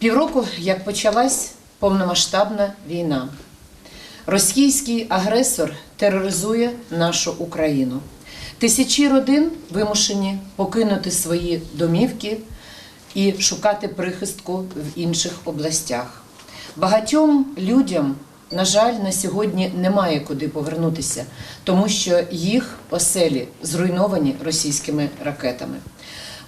Півроку, як почалась повномасштабна війна, російський агресор тероризує нашу Україну. Тисячі родин вимушені покинути свої домівки і шукати прихистку в інших областях. Багатьом людям, на жаль, на сьогодні немає куди повернутися, тому що їх оселі зруйновані російськими ракетами.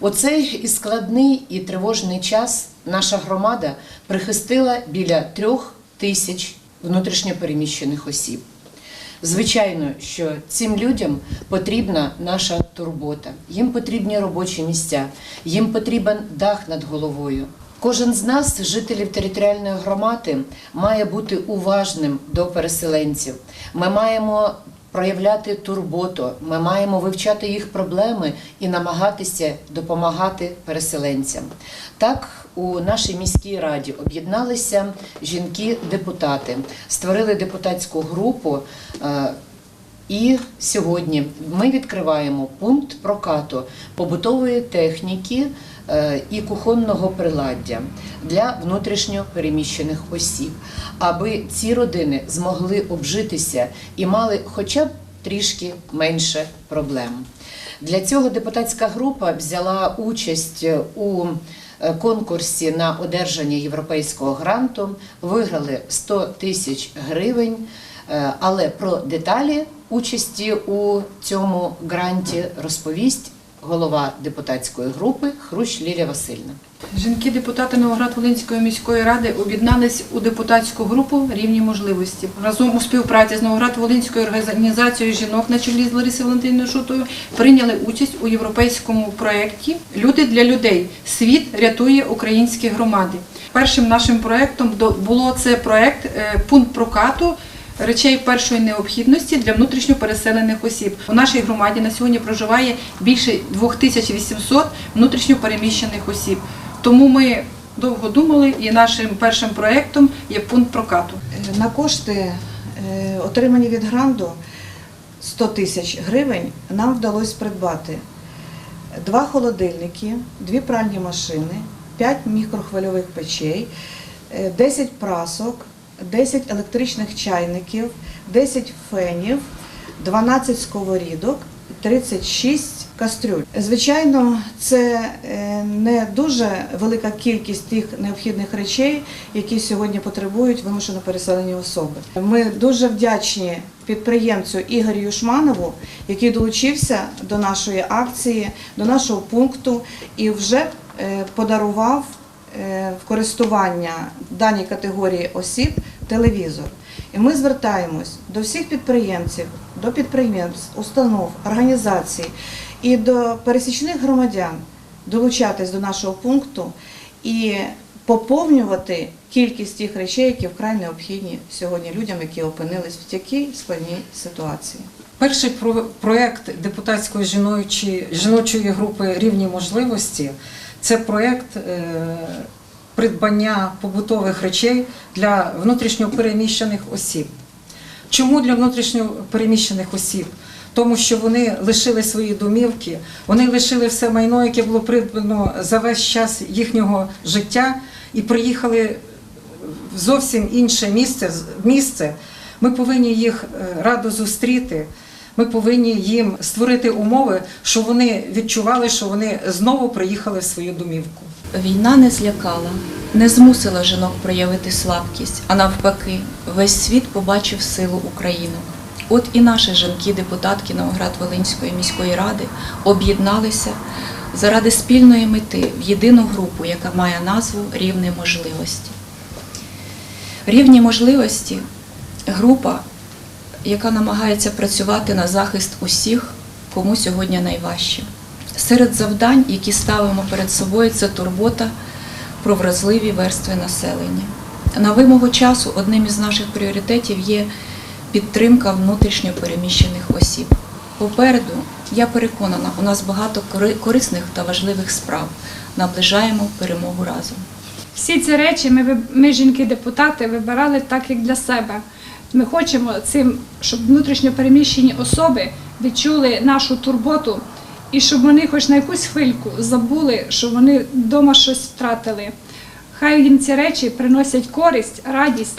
У цей і складний і тривожний час наша громада прихистила біля трьох тисяч внутрішньопереміщених осіб. Звичайно, що цим людям потрібна наша турбота, їм потрібні робочі місця, їм потрібен дах над головою. Кожен з нас, жителів територіальної громади, має бути уважним до переселенців. Ми маємо проявляти турботу, ми маємо вивчати їх проблеми і намагатися допомагати переселенцям. Так, у нашій міській раді об'єдналися жінки-депутати, створили депутатську групу. І сьогодні ми відкриваємо пункт прокату побутової техніки е, і кухонного приладдя для внутрішньо переміщених осіб, аби ці родини змогли обжитися і мали хоча б трішки менше проблем. Для цього депутатська група взяла участь у е, конкурсі на одержання європейського гранту, виграли 100 тисяч гривень. Е, Але про деталі участі у цьому гранті розповість голова депутатської групи Хрущ Лілія Васильівна. Жінки-депутати Новоград-Волинської міської ради об'єднались у депутатську групу рівні можливості. Разом у співпраці з Новоград-Волинською організацією жінок на чолі з Ларисою Валентиною Шутою прийняли участь у європейському проєкті Люди для людей. Світ рятує українські громади. Першим нашим проєктом було це проєкт е, пункт прокату. Речей першої необхідності для внутрішньо переселених осіб. У нашій громаді на сьогодні проживає більше 2800 внутрішньо переміщених осіб. Тому ми довго думали, і нашим першим проєктом є пункт прокату. На кошти, е, отримані від гранду 100 тисяч гривень, нам вдалося придбати два холодильники, дві пральні машини, 5 мікрохвильових печей, е, 10 прасок, 10 електричних чайників, 10 фенів, 12 сковорідок, 36 кастрюль. Звичайно, це е, не дуже велика кількість тих необхідних речей, які сьогодні потребують вимушено переселені особи. Ми дуже вдячні підприємцю Ігорю Юшманову, який долучився до нашої акції, до нашого пункту і вже е, подарував е, в користування даній категорії осіб телевізор. І ми звертаємось до всіх підприємців, до підприємств, установ, організацій і до пересічних громадян долучатись до нашого пункту і поповнювати кількість тих речей, які вкрай необхідні сьогодні людям, які опинились в такій складній ситуації. Перший про- проект депутатської жіночої, жіночої групи рівні можливості це проект е, придбання побутових речей для внутрішньопереміщених осіб. Чому для внутрішньопереміщених осіб? Тому що вони лишили свої домівки, вони лишили все майно, яке було придбано за весь час їхнього життя, і приїхали в зовсім інше місце. місце. Ми повинні їх е, радо зустріти. Ми повинні їм створити умови, щоб вони відчували, що вони знову приїхали в свою домівку. Війна не злякала, не змусила жінок проявити слабкість, а навпаки, весь світ побачив силу України. От і наші жінки-депутатки Новоград-Волинської міської ради об'єдналися заради спільної мети в єдину групу, яка має назву Рівні можливості. Рівні можливості група, яка намагається працювати на захист усіх, кому сьогодні найважче. Серед завдань, які ставимо перед собою, це турбота про вразливі верстви населення. На вимогу часу одним із наших пріоритетів є підтримка внутрішньо переміщених осіб. Попереду, я переконана, у нас багато кори- корисних та важливих справ. Наближаємо перемогу разом. Всі ці речі ми, ми жінки-депутати, вибирали так, як для себе. Ми хочемо цим, щоб внутрішньо переміщені особи відчули нашу турботу і щоб вони хоч на якусь хвильку забули, що вони вдома щось втратили. Хай їм ці речі приносять користь, радість.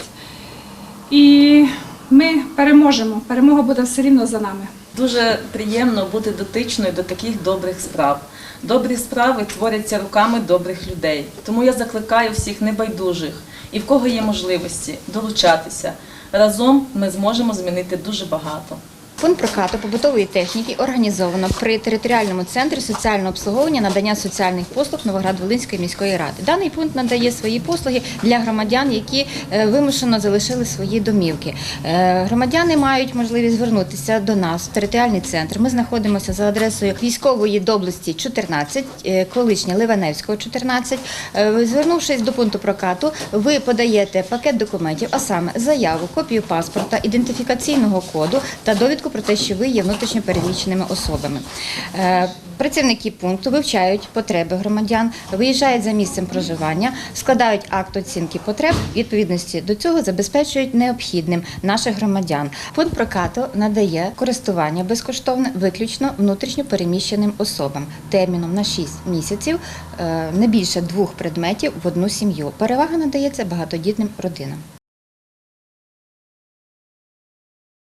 І ми переможемо. Перемога буде все рівно за нами. Дуже приємно бути дотичною до таких добрих справ. Добрі справи творяться руками добрих людей. Тому я закликаю всіх небайдужих і в кого є можливості долучатися. Разом ми зможемо змінити дуже багато. Пункт прокату побутової техніки організовано при територіальному центрі соціального обслуговування надання соціальних послуг Новоград-Волинської міської ради. Даний пункт надає свої послуги для громадян, які е, вимушено залишили свої домівки. Е, Громадяни мають можливість звернутися до нас в територіальний центр. Ми знаходимося за адресою військової доблесті 14, е, колишня Ливаневського 14. Е, Звернувшись до пункту прокату, ви подаєте пакет документів, а саме заяву, копію паспорта, ідентифікаційного коду та довідку про те, що ви є внутрішньо переміщеними особами. Е, Працівники пункту вивчають потреби громадян, виїжджають за місцем проживання, складають акт оцінки потреб, відповідності до цього забезпечують необхідним наших громадян. Пункт прокату надає користування безкоштовне виключно внутрішньо переміщеним особам терміном на 6 місяців, е, не більше двох предметів в одну сім'ю. Перевага надається багатодітним родинам.